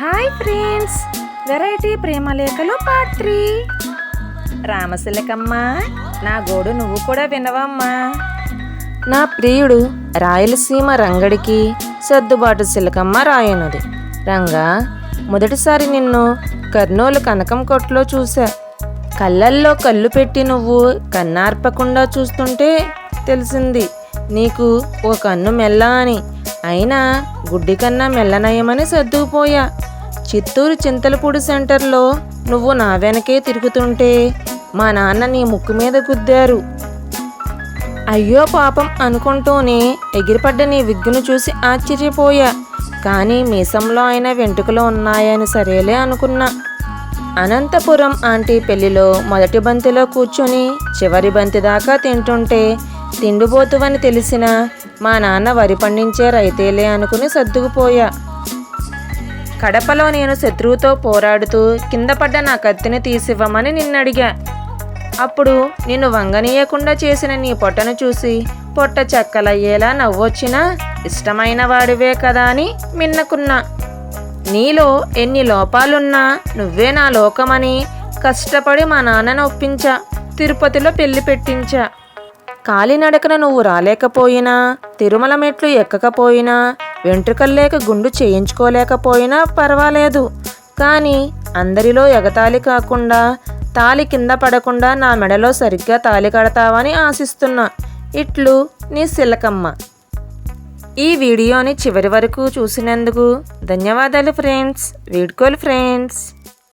Hi friends. Variety ప్రేమలేఖలు part three రామశిలకమ్మ నా గోడు నువ్వు కూడా వినవమ్మా. నా ప్రియుడు రాయలసీమ రంగడికి సర్దుబాటు శిలకమ్మ రాయనుది. రంగా మొదటిసారి నిన్ను కర్నూలు కనకం కొట్లో చూసా కళ్ళల్లో కళ్ళు పెట్టి నువ్వు కన్నార్పకుండా చూస్తుంటే తెలిసింది నీకు ఓ కన్ను మెల్ల అని. అయినా గుడ్డి కన్నా మెల్లనయమని సర్దుకుపోయా. చిత్తూరు చింతలపూడి సెంటర్లో నువ్వు నా వెనకే తిరుగుతుంటే మా నాన్న నీ ముక్కు మీద గుద్దారు. అయ్యో పాపం అనుకుంటూనే ఎగిరిపడ్డ నీ విగ్గును చూసి ఆశ్చర్యపోయా. కానీ మీసంలో అయినా వెంట్రుకలు ఉన్నాయని సరేలే అనుకున్నా. అనంతపురం ఆంటీ పెళ్ళిలో మొదటి బంతిలో కూర్చొని చివరి బంతి దాకా తింటుంటే తిండిపోతువని తెలిసిన మా నాన్న వరి పండించే రైతేలే అనుకుని సర్దుకుపోయా. కడపలో నేను శత్రువుతో పోరాడుతూ కింద పడ్డ నా కత్తిని తీసివ్వమని నిన్నడిగా. అప్పుడు నిన్ను వంగనీయకుండా చేసిన నీ పొట్టను చూసి పొట్ట చెక్కలయ్యేలా నవ్వొచ్చినా ఇష్టమైన వాడివే కదా అని మిన్నకున్నా. నీలో ఎన్ని లోపాలున్నా నువ్వే నా లోకమని కష్టపడి మా నాన్నను ఒప్పించా. తిరుపతిలో పెళ్ళి పెట్టించా. కాలినడకన నువ్వు రాలేకపోయినా తిరుమల మెట్లు ఎక్కకపోయినా వెంట్రుకల్లేక గుండు చేయించుకోలేకపోయినా పర్వాలేదు. కానీ అందరిలో ఎగతాళి కాకుండా తాలి కింద పడకుండా నా మెడలో సరిగ్గా తాలి కడతావని ఆశిస్తున్నా. ఇట్లు నీ సిలకమ్మ ఈ వీడియోని చివరి వరకు చూసినందుకు ధన్యవాదాలు ఫ్రెండ్స్. వీడ్కోలు ఫ్రెండ్స్.